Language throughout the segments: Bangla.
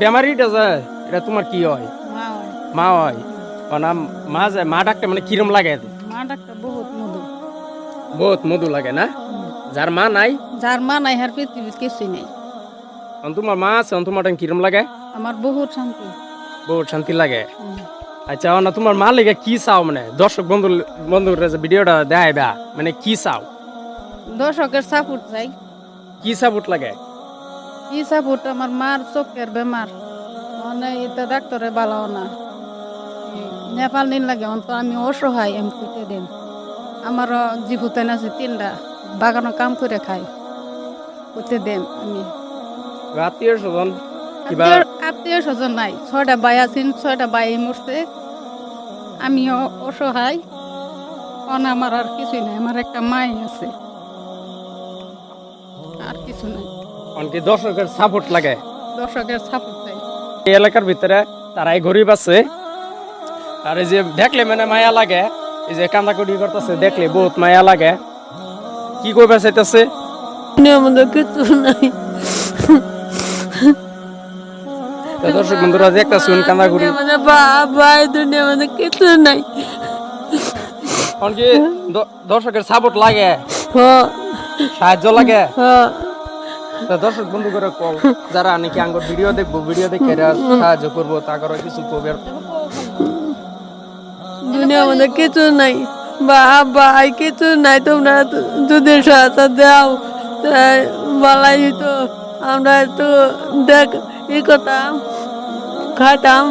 বেমারিটা যায় এটা তোমার কি হয়? মা হয়। ও নাম মা যায় মা ডাকতে মানে কিরম লাগে? মা ডাক্তার বহুত মধু। বহুত মধু লাগে না? যার মা নাই? যার মা নাই হার পৃথিবীর কিছুই নেই। তোমার মা আছে তোমার কিরম লাগে? আমার বহুত শান্তি। বহুত শান্তি লাগে? আচ্ছা না তোমার মা লেগে কি চাও মানে? দর্শক বন্ধু বন্ধুর যে ভিডিওটা দেখাইবা মানে কি চাও? দর্শকের সাপোর্ট চাই। কি সাপোর্ট লাগে? কি সাপোর্ট আমার মার চোখের বেমার। মানে এটা ডাক্তারে ভালো না। নেপাল নিন লাগে অন্ত আমি অসহায় আমি কুটে দিন। আমার জীবতান আছে তিনটা বাগানো কাম করে খাই। কুটে দেন আমি। আত্মীয় স্বজন আত্মীয় স্বজন নাই। ছয়টা বাই আছেন ছয়টা বাই মরছে আমিও অসহায়। অন আমার আর কিছুই নাই। আমার একটা মাই আছে। আর কিছু নাই। অনকি দর্শকের সাপোর্ট লাগে? দর্শকের সাপোর্ট এই এলাকার ভিতরে তারাই গরিব আছে। আর এই যে দেখলে মানে মায়া লাগে। এই যে কান্দাকুটি করতেছে দেখলে বহুত মায়া লাগে। কি করবে চাইতেছে? মধ্যে কিছু নাই। দর্শক বন্ধুরা দেখতে শুন কান্দাকুটি মধ্যে বাবা এই দুনিয়ার কিছু নাই। অনকি দর্শকের সাপোর্ট লাগে? হ। সাহায্য লাগে? হ। তো দর্শক বন্ধু করে কল যারা নাকি আঙ্গুর ভিডিও দেখব ভিডিও দেখে সাহায্য করব তা করে কিছু করবে দুনিয়ার মধ্যে কিছু নাই। বাবা কিছু নাই। তোমরা তো- যদি সাহায্য দাও বলাই তো আমরা তো দেখ ই করতাম খাইতাম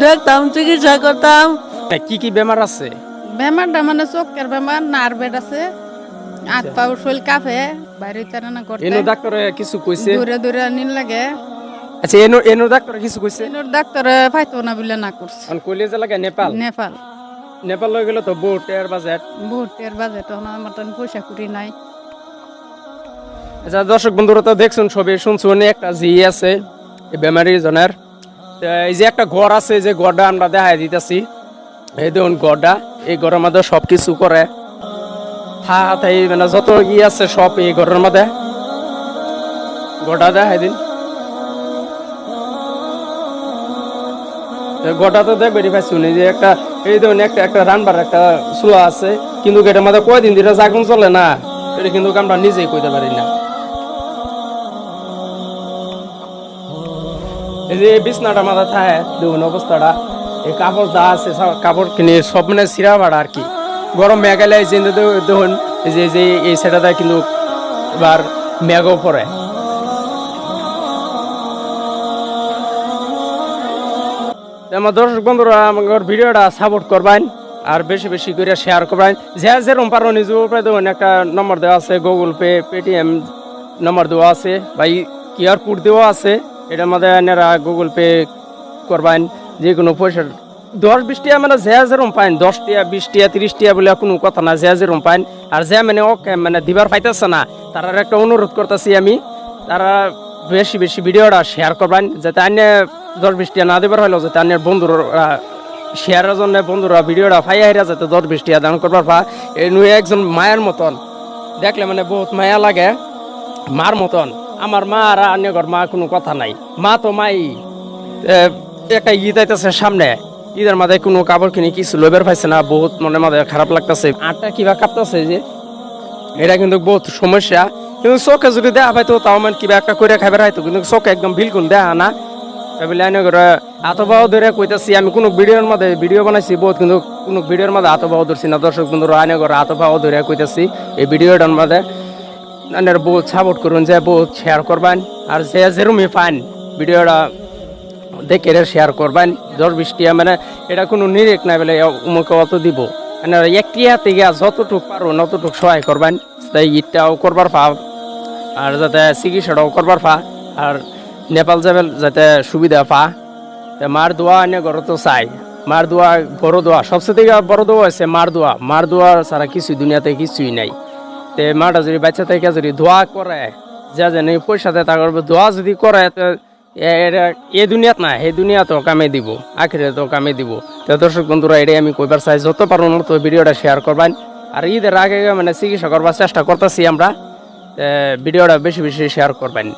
দেখতাম চিকিৎসা করতাম। কি কি বেমার আছে? বেমারটা মানে চোখের বেমার নার্ভের আছে হাত পা শৈল কাফে বাইরে তারা না করতে। এনো ডাক্তারে কিছু কইছে? দূরে দূরে নিন লাগে। আচ্ছা এনো এনো ডাক্তারে কিছু কইছে? এনোর ডাক্তারে ফাইতো না বলে না করছে। অন লাগে নেপাল? নেপাল। নেপাল লই গেলে তো বহুত বাজেট। আমার পয়সা কুড়ি নাই। আচ্ছা দর্শক বন্ধুরা তো দেখছুন সবই শুনছুন একটা জি আছে এই বেমারি জনের। এই যে একটা ঘর আছে যে ঘরটা আমরা দেখাই দিতেছি। এই দেখুন ঘরটা এই ঘরের মধ্যে সব কিছু করে। থা হাতাই মানে যত ই আছে সব এই ঘরের মধ্যে ঘরটা দেখাই দিন। তো ঘরটা তো দেখবে পাইছুন এই যে একটা, এই দেখুন একটা একটা রানবার একটা চুলা আছে, কিন্তু এটার মধ্যে কয়দিন ধরে আগুন চলে না, এটা কিন্তু আমরা নিজেই কইতে পারি না। এই যে বিছনাটা মাথা থাকে, দেখুন অবস্থাটা, এই কাপড় যা আছে কাপড় কিনে সব মানে সিরা ভাড়া আর কি। গরম মেঘালে এই যে দেখুন যে যে এই সেটাতে কিন্তু এবার মেঘও পড়ে। আমার দর্শক বন্ধুরা আমার ভিডিওটা সাপোর্ট করবেন আর বেশি বেশি করে শেয়ার করবেন। যে যেরকম পারো নিজের উপরে দেখুন একটা নম্বর দেওয়া আছে গুগল পে পেটিএম নম্বর দেওয়া আছে। বা কিউআর কোড দেওয়া আছে। এটার মধ্যে আপনারা গুগল পে করবেন যে কোনো পয়সা দশ বিশ টাকা মানে যে যেরকম পাইন দশ টাকা বিশ টাকা তিরিশ টাকা বলে কোনো কথা না, যে যেরকম পাইন। আর যে মানে ওকে মানে দিবার পাইতেছে না, তার একটা অনুরোধ করতেছি আমি, তারা বেশি বেশি ভিডিওটা শেয়ার করবেন, যাতে অন্য দশ বিশ টাকা না দেবার হলো যাতে অন্য বন্ধুরা শেয়ারের জন্য বন্ধুরা ভিডিওটা ফাই হাইরা যাতে দশ বিশ টাকা দান করবার পা নুয়ে একজন মায়ের মতন, দেখলে মানে বহুত মায়া লাগে, মার মতন। আমার মা আর অন্য ঘর মা কোনো কথা নাই। মা তো মাই একটা ঈদ আইতেছে সামনে ঈদের মাঝে কোনো কাপড় কিনে কিছু লোবের পাইছে না, বহুত মনে মাঝে খারাপ লাগতেছে। আটটা কিবা কাঁপতেছে যে, এটা কিন্তু বহুত সমস্যা। কিন্তু চোখে যদি দেয়া পাইতো, তাও মানে কিবা একটা করে খাইবার হয়তো, কিন্তু চোখে একদম বিলকুল দেয়া না। এনে করে আতবাও ধরে কইতাছি, আমি কোনো ভিডিওর মধ্যে ভিডিও বানাইছি বহুত, কিন্তু কোনো ভিডিওর মধ্যে আতবাও ধরছি না। দর্শক বন্ধুরা আনে করে আতবাও ধরে কইতাছি এই ভিডিওটার মধ্যে আপনার বহুত সাপোর্ট করুন, যে বহুত শেয়ার করবেন, আর যে যেরমই পান, ভিডিওটা দেখে শেয়ার করবেন। জ্বর বৃষ্টি মানে এটা কোনো নিরেক নাই বলে উমুকে অত দিব। আপনারা একটি হাতে গিয়া যতটুক পারো ততটুক সহায় করবেন। তাই ঈদটাও করবার পাব আর যাতে চিকিৎসাটাও করবার পা আর নেপাল যাবে যাতে সুবিধা পা মার দোয়া এনে ঘর তো চাই। মার দোয়া, বড় দোয়া, সবচেয়ে থেকে বড় দোয়া আছে মার দোয়া। মার দোয়া ছাড়া কিছুই দুনিয়াতে কিছুই নাই। তে মাটা যদি বাচ্চা থেকে যদি দোয়া করে, যা যেন পয়সা দেয় তা করবে দোয়া যদি করে তো এ- দুনিয়াত না এই দুনিয়া তো কামে দিব আখিরে তো কামে দিব। তো দর্শক বন্ধুরা, এটাই আমি কইবার চাই, যত পারো তো ভিডিওটা শেয়ার করবেন। আর ঈদের আগে মানে চিকিৎসা করবার চেষ্টা করতেছি আমরা ভিডিওটা বেশি বেশি শেয়ার করবেন।